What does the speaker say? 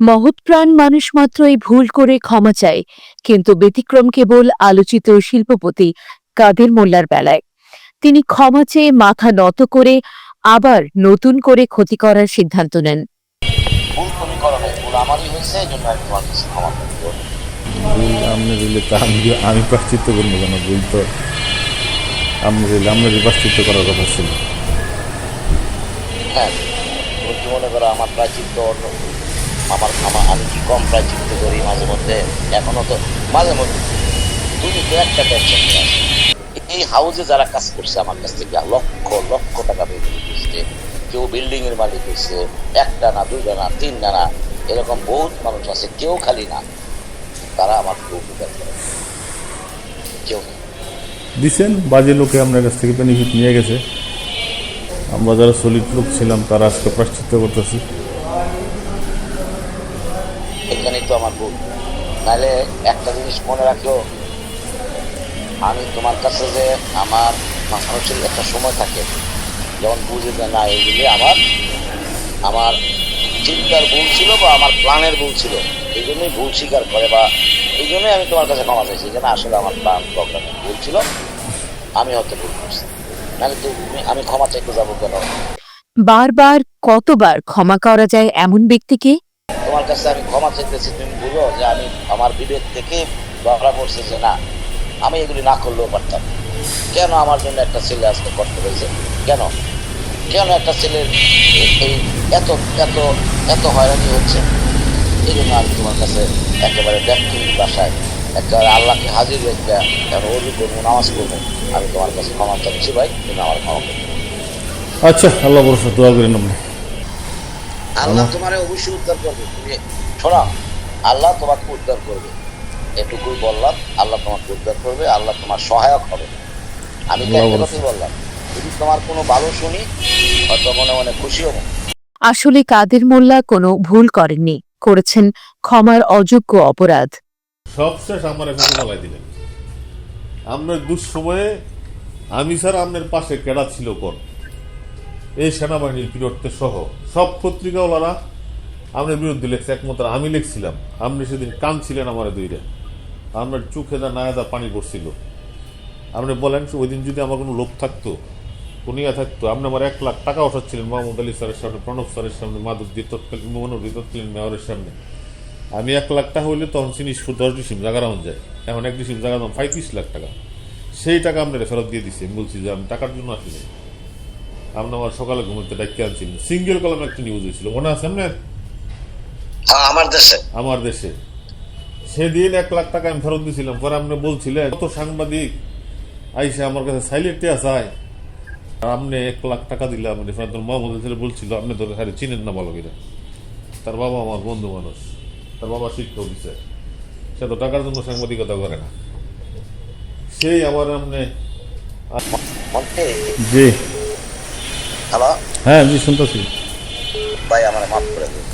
মহৎপ্রাণ মানুষ মাত্রই ভুল করে ক্ষমা চায় কিন্তু ব্যতিক্রম কেবল আলোচিত শিল্পপতি কাদের মোল্লার বেলায়। তিনি ক্ষমা চেয়ে মাথা নত করে আবার নতুন করে ক্ষতি করার সিদ্ধান্ত নেন। আমি তোমার কাছে ক্ষমা করব ভুল আপনি দিলে তা আমি আমি প্রাশ্চিত্য করব কেন? ভুল তো আপনি দিলে প্রাশ্চিত্য করার কথা ছিল। হ্যাঁ মনে করো আমার প্রাচিত্য অন্য আমার আমার আমি কি কম প্রাচিত্য করি মাঝে মধ্যে? এখনও তো মাঝে মধ্যে তুমি তো একটা টেনশন। এই হাউসে যারা কাজ করছে আমার কাছ থেকে লক্ষ লক্ষ টাকা বেতন দিচ্ছে কেউ বিল্ডিং এর মালিক হয়েছে, একটা না, দুইটা না, তিনটা না, এরকম বহুত মানুষ আছে, কেউ খালি না। তারা আমার খুব উপকার করে। কেউ না দিছেন, বাজে লোকে আপনার কাছ থেকে বেনিফিট নিয়ে গেছে। আমরা যারা সলিড লোক ছিলাম, তারা আজকে প্রাশ্চিত্য করতেছি। এখানেই তো আমার ভুল। নাহলে একটা জিনিস মনে রাখো আমি তোমার কাছে যে আমার মানুষের একটা সময় থাকে, যখন বুঝে যে না এইগুলি আমার আমার চিন্তার ভুল ছিল বা আমার প্ল্যানের ভুল ছিল, এই জন্যই ভুল স্বীকার করে বা এই জন্যই আমি তোমার কাছে ক্ষমা চাইছি যে না, আসলে আমার প্ল্যান প্রোগ্রামে ভুল ছিল, আমি হয়তো ভুল করছি। নাহলে তুমি, আমি ক্ষমা চাইতে যাব কেন? বারবার, কতবার ক্ষমা করা যায় এমন ব্যক্তিকে? তোমার কাছে আমি ক্ষমা চাইতেছি তুমি বলো যে আমি আমার বিবেক থেকে ধরা পড়ছে যে না, আমি এগুলি না করলেও পারতাম। কেন আমার জন্য একটা ছেলে আজকে করতে হয়েছে কেন? কেন একটা ছেলের এই- এত এত এত হয়রানি হচ্ছে? এই জন্য আমি তোমার কাছে একেবারে ব্যক্তি বাসায় একেবারে আল্লাহকে হাজির রেখে এখন অজু করব, নামাজ করব আমি তোমার কাছে ক্ষমা চাচ্ছি ভাই, তুমি আমার ক্ষমা করব আচ্ছা আল্লাহ ভরসা, দোয়া করেন আপনি। আল্লাহ তোমার অবশ্যই উদ্ধার করবে। তুমি শোনা আল্লাহ তোমাকে উদ্ধার করবে। এটুকুই বললাম আল্লাহ তোমাকে উদ্ধার করবে আল্লাহ তোমার সহায়ক হবে। আমি তো একটা কথাই বললাম যদি তোমার কোনো ভালো শুনি হয়তো মনে মনে খুশি হব। আসলে কাদের মোল্লা কোনো ভুল করেননি করেছেন ক্ষমার অযোগ্য অপরাধ। সব শেষ আমার এখানে দিলেন। আপনার দুঃসময়ে আমি স্যার আপনার পাশে কেডা ছিল কোন? এই সেনাবাহিনীর বিরুদ্ধে সহ সব পত্রিকাওয়ালারা আপনার বিরুদ্ধে লেখছে, একমাত্র আমি লিখছিলাম। আপনি সেদিন কাঁদছিলেন আমার দুইটা আপনার চোখে দা নায়া দা পানি পড়ছিল। আপনি বলেন ওই দিন যদি আমার কোনো লোক থাকতো কোনো ইয়া থাকতো, আপনি আমার এক লাখ টাকা ওঠাচ্ছিলেন মোহাম্মদ আলী স্যারের সামনে, প্রণব স্যারের সামনে মাধবদী তৎকালীন মোহনবী তৎকালীন মেয়রের সামনে। আমি এক লাখ টাকা হইলে তখন চিনি দশ ডিসিম জায়গা রাউন্ড যায়। এখন এক ডিসিম জায়গা দাম পঁয়ত্রিশ লাখ টাকা। সেই টাকা আপনারা ফেরত দিয়ে আমি বলছি যে আমি টাকার জন্য আসিনি। আপনি আমার সকালে ঘুমোতে ডাকিয়ে আনছিলেন সিঙ্গেল কলম একটা নিউজ হয়েছিল। মনে আছে আপনার হ্যাঁ আমার দেশে। আমার দেশে। সেদিন এক লাখ টাকা আমি ফেরত দিয়েছিলাম পরে আপনি বলছিলেন কত সাংবাদিক? আইসে আমার কাছে সাইলেন্টে আসায় আর আপনি এক লাখ টাকা দিলে আপনি তোর মোহাম্মদ ছেলে বলছিল আপনি তোর হারে চিনেন না ভালো করে। তার বাবা আমার বন্ধু মানুষ। তার বাবা শিক্ষক দিচ্ছে সে তো টাকার জন্য সাংবাদিকতা করে না। সেই আবার আপনি জি। হ্যালো হ্যাঁ জি শুনতেছি। ভাই আমার মাফ করে দিন।